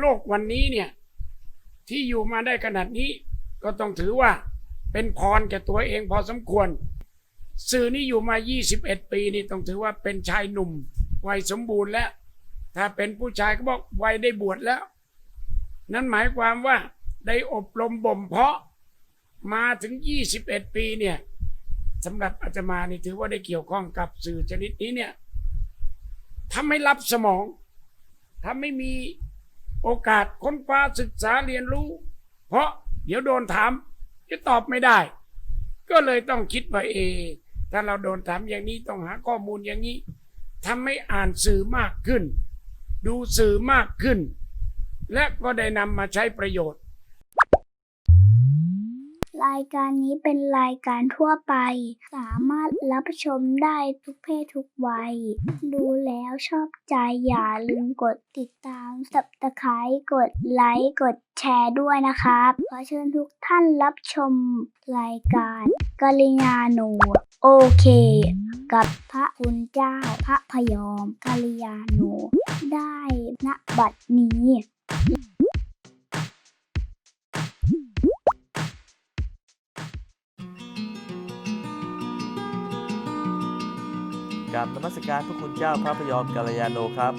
โลกวันนี้เนี่ยที่อยู่มาได้ขนาดนี้ ก็ต้องถือว่าเป็นพรแก่ตัวเองพอสมควร สื่อนี้อยู่มา 21 ปีนี่ต้องถือว่าเป็นชายหนุ่ม วัยสมบูรณ์แล้ว ถ้าเป็นผู้ชายก็บอกวัยได้บวชแล้ว นั่นหมายความว่าได้อบรมบ่มเพาะมาถึง 21 ปีเนี่ยสำหรับอาตมานี่ถือว่าได้เกี่ยวข้องกับสื่อชนิดนี้เนี่ยถ้าไม่รับสมองถ้าไม่มี โอกาสค้นคว้าศึกษาเรียนรู้ เพราะเดี๋ยวโดนถามจะตอบไม่ได้ ก็เลยต้องคิดว่าเอ ถ้าเราโดนถามอย่างนี้ต้องหาข้อมูลอย่างนี้ทำให้อ่านสื่อมากขึ้น ดูสื่อมากขึ้น และก็ได้นำมาใช้ประโยชน์ รายการนี้เป็นรายการทั่วไป สามารถรับชมได้ทุกเพศทุกวัย ดูแล้วชอบใจอย่าลืมกดติดตามสับตะไคร้กดไลค์กดแชร์ด้วยนะครับขอเชิญทุกท่านรับชมรายการกัลยาณูโอเค กับพระคุณเจ้าพระพยอมกัลยาณูได้ณบัดนี้ กราบนมัสการพระคุณเจ้าพระพยอมกัลยาโนครับ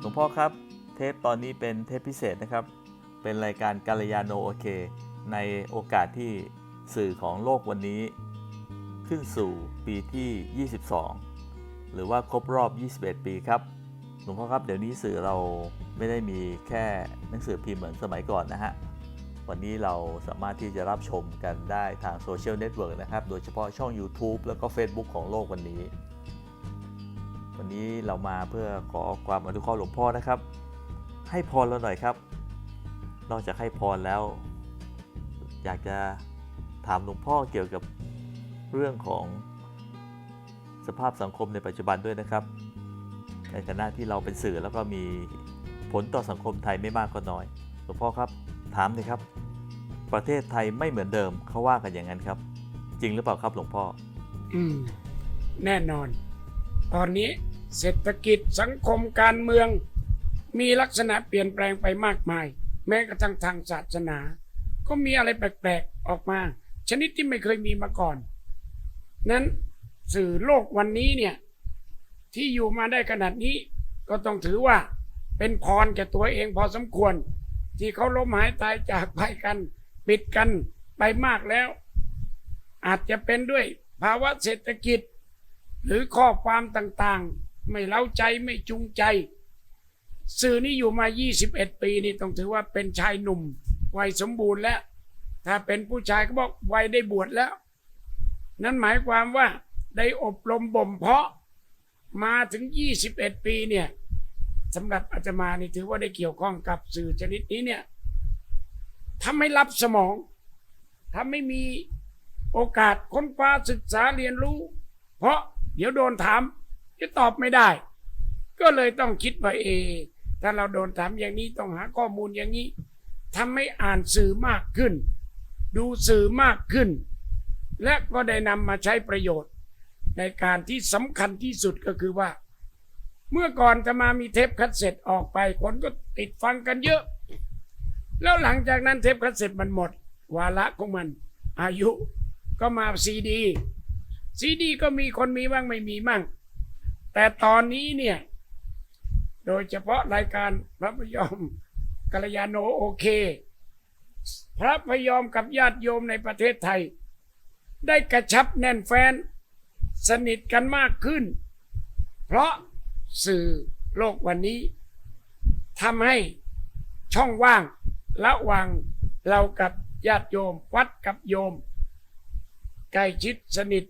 หลวงพ่อครับเทปตอนนี้เป็นเทปพิเศษนะครับ เป็นรายการกัลยาโนโอเค ในโอกาสที่สื่อของโลกวันนี้ ขึ้นสู่ปีที่ 22 หรือว่าครบรอบ 21 ปีครับ หลวงพ่อครับเดี๋ยวนี้สื่อเราไม่ได้มีแค่หนังสือพิมพ์เหมือนสมัยก่อนนะฮะวันนี้เราสามารถที่จะรับชมกันได้ทางโซเชียลเน็ตเวิร์กนะครับ โดยเฉพาะช่อง YouTube แล้วก็ Facebook ของโลกวันนี้ วันนี้เรามาเพื่อขอความอนุเคราะห์หลวงพ่อนะครับ ให้พรเราหน่อยครับ นอกจากให้พรแล้ว อยากจะถามหลวงพ่อเกี่ยวกับเรื่องของสภาพสังคมในปัจจุบันด้วยนะครับ ในฐานะที่เราเป็นสื่อแล้วก็มีผลต่อสังคมไทยไม่มากก็น้อย หลวงพ่อครับถามเลยครับ ประเทศไทยไม่เหมือนเดิมเขาว่ากันอย่างนั้นครับ จริงหรือเปล่าครับหลวงพ่อ อืม แน่นอน ตอนนี้เศรษฐกิจสังคมการเมือง มีลักษณะเปลี่ยนแปลงไปมากมาย แม้กระทั่งทางศาสนา ก็มีอะไรแปลกๆออกมา ชนิดที่ไม่เคยมีมาก่อน นั้นสื่อโลกวันนี้เนี่ยที่อยู่มาได้ขนาดนี้ ก็ต้องถือว่าเป็นพรแก่ตัวเองพอสมควร ที่เขาล้มหายตายจากไปกัน ปิดกันไปมากแล้ว อาจจะเป็นด้วยภาวะเศรษฐกิจ หรือข้อความต่างๆ ไม่เล้าใจไม่จูงใจ สื่อนี้อยู่มา 21 ปีนี่ต้องถือว่าเป็นชายหนุ่ม วัยสมบูรณ์แล้ว ถ้าเป็นผู้ชายก็บอกวัยได้บวชแล้ว นั่นหมายความว่าได้อบรมบ่มเพาะมาถึง 21 ปีเนี่ยสำหรับอาตมานี่ถือว่าได้เกี่ยวข้องกับสื่อชนิดนี้เนี่ยถ้าไม่รับสมองถ้าไม่มีโอกาสค้นคว้าศึกษาเรียนรู้ เพราะ เดี๋ยวโดนถามจะตอบไม่ได้ ก็เลยต้องคิดว่าเอ ถ้าเราโดนถามอย่างนี้ต้องหาข้อมูลอย่างนี้ทำให้อ่านสื่อมากขึ้น ดูสื่อมากขึ้น และก็ได้นำมาใช้ประโยชน์ ในการที่สำคัญที่สุดก็คือว่า เมื่อก่อนจะมามีเทปคัสเซ็ตออกไปคนก็ติดฟังกันเยอะ แล้วหลังจากนั้นเทปคัสเซ็ตมันหมด วาระของมัน อายุก็มาซีดี ซีดีก็มีคนมีบ้างไม่มีบ้างแต่ตอนนี้เนี่ย โดยเฉพาะรายการพระพยอมกัลยาโนโอเค พระพยอมกับญาติโยมในประเทศไทย ได้กระชับแน่นแฟน สนิทกันมากขึ้น เพราะสื่อโลกวันนี้ทำให้ช่องว่างระหว่างเรากับญาติโยม วัดกับโยม ใกล้ชิดสนิท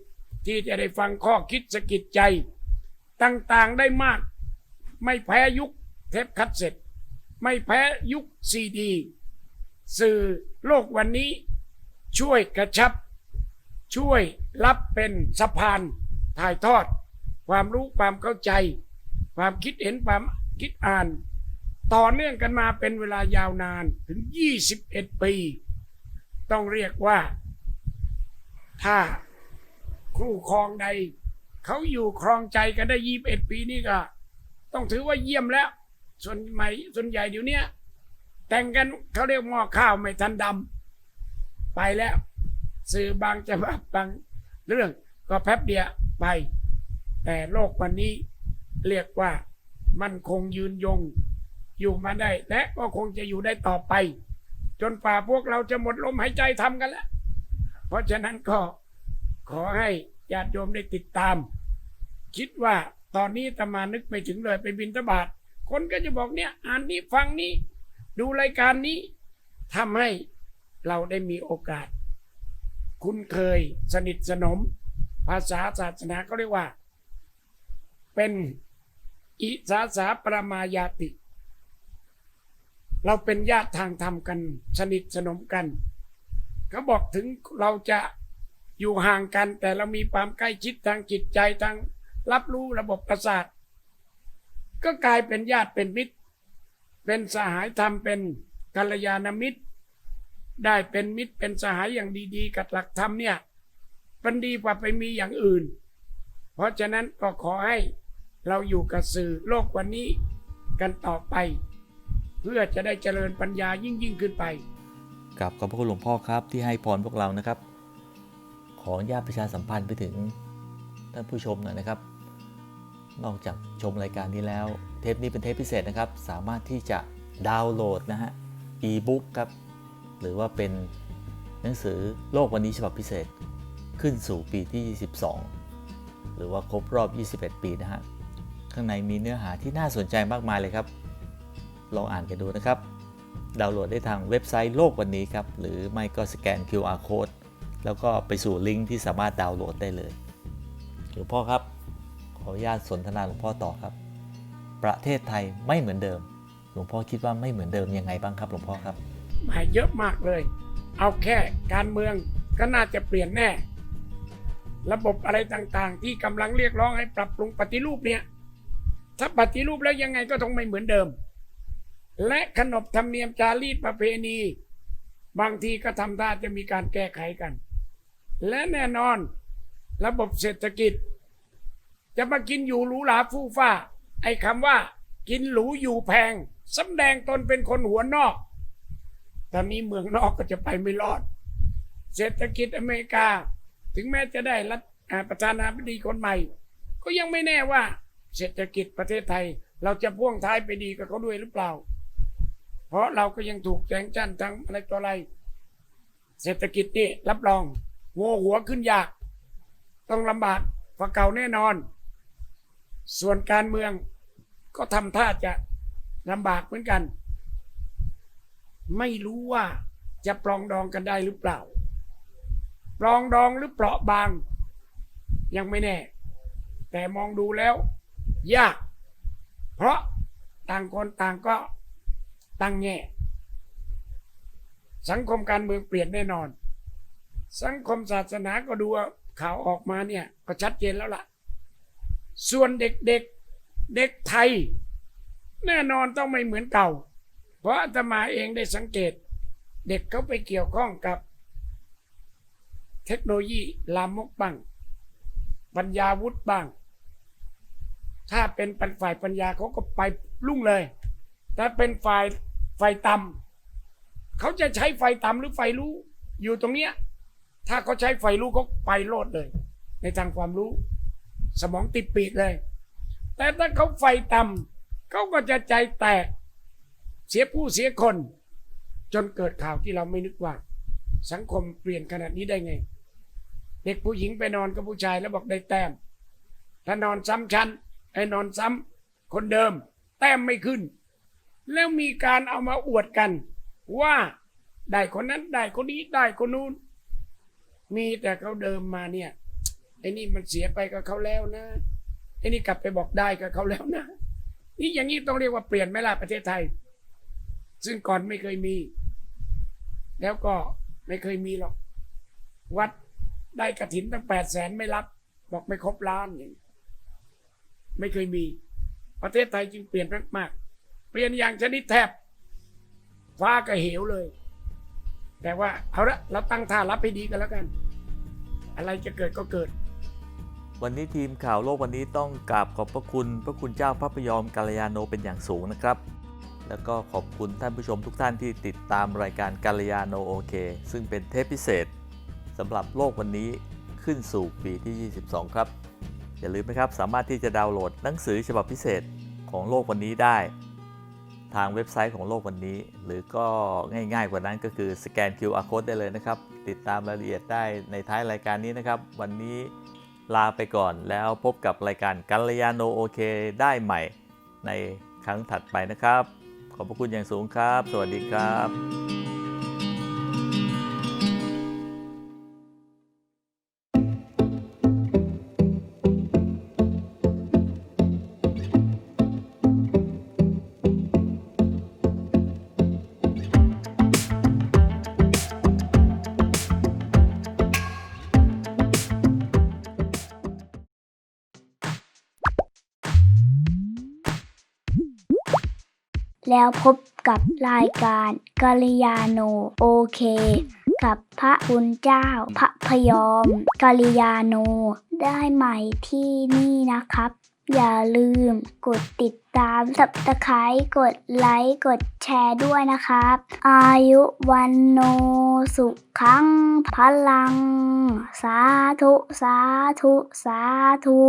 ที่จะได้ฟังข้อคิดสะกิดใจต่างๆได้มาก ไม่แพ้ยุคเทปคัดเสร็จ ไม่แพ้ยุคซีดี สื่อโลกวันนี้ ช่วยกระชับ ช่วยรับเป็นสะพานถ่ายทอด ความรู้ความเข้าใจ ความคิดเห็นความคิดอ่าน ต่อเนื่องกันมาเป็นเวลายาวนานถึง 21 ปี ต้องเรียกว่าถ้า คู่ครองใด เขาอยู่ครองใจกันได้21ปีนี่ก็ ต้องถือว่าเยี่ยมแล้ว ส่วนใหม่ส่วนใหญ่เดี๋ยวนี้แต่งกันเขาเรียกหม้อข้าวไม่ทันดำไปแล้ว สื่อบางฉบับบางเรื่องก็แป๊บเดียวไป แต่โลกวันนี้เรียกว่ามันคงยืนยงอยู่มาได้ และก็คงจะอยู่ได้ต่อไป จนป่าพวกเราจะหมดลมหายใจทำกันแล้ว เพราะฉะนั้นก็ ขอให้ญาติโยมได้ติดตาม คิดว่าตอนนี้ตมานึกไม่ถึงเลยไปบินทบาทคนก็จะบอกเนี่ยอ่านนี้ฟังนี้ ดูรายการนี้ทำให้เราได้มีโอกาส คุ้นเคยสนิทสนม ภาษาศาสนาก็เรียกว่า เป็นอิสาสาปรมายาติ เราเป็นญาติทางธรรมกัน สนิทสนมกันเขาบอกถึงเราจะ อยู่ห่างกัน แต่เรามีความใกล้ชิดทางจิตใจทางรับรู้ระบบประสาท ก็กลายเป็นญาติเป็นมิตร เป็นสหายธรรมเป็นกัลยาณมิตร ได้เป็นมิตรเป็นสหายอย่างดีๆ กับหลักธรรมเนี่ยมันดีกว่าไปมีอย่างอื่น เพราะฉะนั้นก็ขอให้เราอยู่กับสื่อโลกวันนี้กันต่อไป เพื่อจะได้เจริญปัญญายิ่งยิ่งขึ้นไปกับขอบพระคุณหลวงพ่อครับที่ให้พรพวกเรานะครับ ออนุญาตประชาสัมพันธ์ไปถึงท่านผู้ชมหน่อยนะครับ นอกจากชมรายการนี้แล้ว เทปนี้เป็นเทปพิเศษนะครับ สามารถที่จะดาวน์โหลดนะฮะอีบุ๊กครับ หรือว่าเป็นหนังสือโลกวันนี้ฉบับพิเศษขึ้นสู่ปีที่ 22 หรือว่าครบรอบ 21 ปีนะฮะ ข้างในมีเนื้อหาที่น่าสนใจมากมายเลยครับ ลองอ่านกันดูนะครับ ดาวน์โหลดได้ทางเว็บไซต์โลกวันนี้ครับ หรือไม่ก็สแกน QR code แล้วก็ไปสู่ลิงก์ที่สามารถดาวน์โหลดได้เลยหลวงพ่อครับ ขออนุญาตสนทนาหลวงพ่อต่อครับ ประเทศไทยไม่เหมือนเดิม หลวงพ่อคิดว่าไม่เหมือนเดิมยังไงบ้างครับ หลวงพ่อครับหมายเยอะมากเลย เอาแค่การเมืองก็น่าจะเปลี่ยนแน่ ระบบอะไรต่างๆ ที่กำลังเรียกร้องให้ปรับปรุงปฏิรูปเนี่ยถ้าปฏิรูปแล้วยังไงก็ต้องไม่เหมือนเดิม และขนบธรรมเนียมจารีตประเพณี บางทีก็ทำท่าจะมีการแก้ไขกัน และแน่นอนระบบเศรษฐกิจ จะมากินอยู่หรูหราฟู่ฟ้า ไอ้คำว่า กินหรูอยู่แพงสำแดงตนเป็นคนหัวนอกตอนนี้เมืองนอกก็จะไปไม่รอด เศรษฐกิจอเมริกา ถึงแม้จะได้รัฐอาประธานาธิบดีคนใหม่ ก็ยังไม่แน่ว่า เศรษฐกิจประเทศไทย เราจะพ่วงท้ายไปดีกับเขาด้วยหรือเปล่า เพราะเราก็ยังถูกแจงจันทั้งอะไรต่ออะไร เศรษฐกิจนี่รับรอง โง่หัวขึ้นยาก ต้องลำบากกว่าเก่าแน่นอน ส่วนการเมืองก็ทำท่าจะลำบากเหมือนกัน ไม่รู้ว่าจะปลองดองกันได้หรือเปล่า ปลองดองหรือเปราะบาง ยังไม่แน่ แต่มองดูแล้ว ยาก เพราะต่างคนต่างก็ตั้งแง่สังคมการเมืองเปลี่ยนแน่นอน สังคมศาสนาก็ดูว่าข่าวออกมาเนี่ย ก็ชัดเจนแล้วล่ะ ส่วนเด็กๆเเด็กไทย แน่นอนต้องไม่เหมือนเก่า เพราะอาตมาเองได้สังเกต เด็กเขาไปเกี่ยวข้องกับ เทคโนโลยีลามกบ้างปัญญาวุฒิบ้าง ถ้าเป็นปันฝ่ายปัญญาเขาก็ไปลุ่งเลยถ้าเป็นฝ่ายไฟต่ำเขาจะใช้ไฟต่ำหรือไฟรู้อยู่ตรงเนี้ย ถ้าเขาใช้ไฟรู้เขาไปโลดเลย ในทางความรู้ สมองติดปีกเลย แต่ถ้าเขาไฟต่ำเขาก็จะใจแตก เสียผู้เสียคน จนเกิดข่าวที่เราไม่นึกว่า สังคมเปลี่ยนขนาดนี้ได้ไง เด็กผู้หญิงไปนอนกับผู้ชายแล้วบอกได้แต้ม ถ้านอนซ้ำชั้นไอ้นอนซ้ำคนเดิม แต้มไม่ขึ้น แล้วมีการเอามาอวดกันว่าได้คนนั้นได้คนนี้ได้คนนู้น มีแต่เขาเดิมมาเนี่ยไอ้นี่มันเสียไปกับเขาแล้วนะไอ้นี่กลับไปบอกได้กับเขาแล้วนะนี่อย่างนี้ต้องเรียกว่าเปลี่ยนไหมล่ะประเทศไทย ซึ่งก่อนไม่เคยมี แล้วก็ไม่เคยมีหรอก วัดได้กระถินตั้งแปดแสนไม่รับ บอกไม่ครบล้านอย่างนี้ไม่เคยมี ประเทศไทยจึงเปลี่ยนมากๆเปลี่ยนอย่างชนิดแทบ ฟ้าก็เหวเลย แต่ว่าเอาละเราตั้งท่ารับให้ดีกันแล้วกัน อะไรจะเกิดก็เกิด วันนี้ทีมข่าวโลกวันนี้ต้องกราบขอบพระคุณ พระคุณเจ้าพระพยอมกาลยาโนเป็นอย่างสูงนะครับ แล้วก็ขอบคุณท่านผู้ชมทุกท่านที่ติดตามรายการกัลยาโนโอเค ซึ่งเป็นเทปพิเศษสำหรับโลกวันนี้ขึ้นสู่ปีที่ 22 ครับ อย่าลืมนะครับสามารถที่จะดาวน์โหลดหนังสือฉบับพิเศษของโลกวันนี้ได้ ทางเว็บไซต์ของโลกวันนี้ หรือก็ง่ายๆกว่านั้นก็คือสแกน QR code ได้เลยนะครับ ติดตามรายละเอียดได้ในท้ายรายการนี้นะครับ วันนี้ลาไปก่อนแล้วพบกับรายการกัลยาโนโอเคได้ใหม่ในครั้งถัดไปนะครับ ขอบพระคุณอย่างสูงครับ สวัสดีครับ แล้วพบกับรายการกัลยาโนโอเค กับพระคุณเจ้า พระพยอมกัลยาโน ได้ใหม่ที่นี่นะครับ อย่าลืมกดติดตามสับตะไคร้กดไลค์กดแชร์ด้วยนะครับ อายุวันโนสุขังพลัง สาธุ สาธุ สาธุ